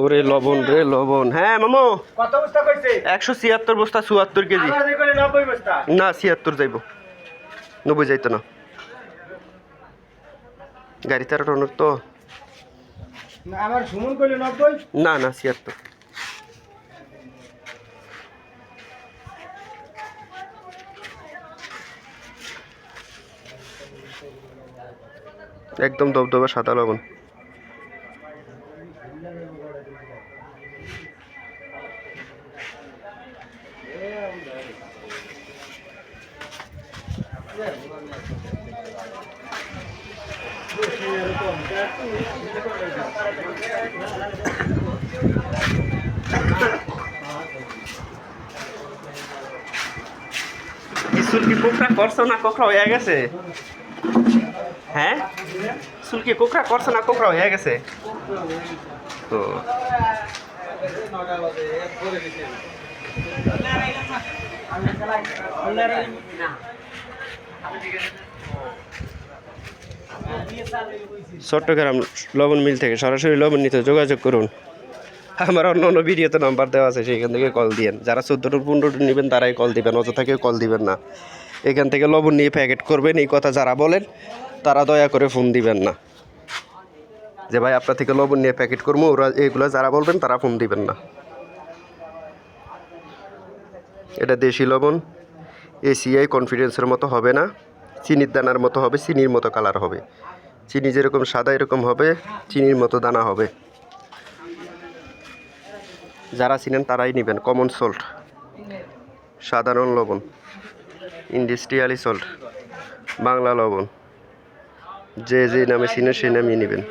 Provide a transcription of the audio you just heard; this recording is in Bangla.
ওরে লবণ রে লবণ। হ্যাঁ মামু। কত বস্তা কইছে? একশো ছিয়াত্তর বস্তা চুয়াত্তর কেজি। না ছিয়াত্তর যাইব। নব্বই যাইতো না। গাড়ি তেরো টনের তো। না, আমার সুমন কইলে নব্বই? না না ছিয়াত্তর। একদম দবদবা সাদা লবণ। চুল কি কোকড়া করছ না কোকড়া হয়ে গেছে হ্যাঁ? চুল কি কোকড়া করছ না কোকড়া হয়ে গেছে? ও। চট্টগ্রাম লবণ মিল থেকে সরাসরি লবণ নিতে যোগাযোগ করুন। আমার অন্য অন্য ভিডিওতে নাম্বার দেওয়া আছে, সেইখান থেকে কল দিয়েন। যারা চোদ্দোটো পনেরোটো নেবেন, তারাই কল দিবেন, অযথা কল দিবেন না। এখান থেকে লবণ নিয়ে প্যাকেট করবেন, এই কথা যারা বলেন তারা দয়া করে ফোন দিবেন না। যে ভাই, আপনার থেকে লবণ নিয়ে প্যাকেট করব, ওরা এগুলো যারা বলবেন তারা ফোন দিবেন না। এটা দেশি লবণ। এসিআই কনফিডেন্সের মতো হবে না। চিনির দানার মতো হবে, চিনির মতো কালার হবে। চিনি যেরকম সাদা, এরকম হবে, চিনির মতো দানা হবে। যারা চিনেন তারাই নেবেন কমন সল্ট সাধারণ লবণ। ইন্ডাস্ট্রিয়ালি সল্ট বাংলা লবণ। যে যে নামে চিনে সেই নামই নেবেন।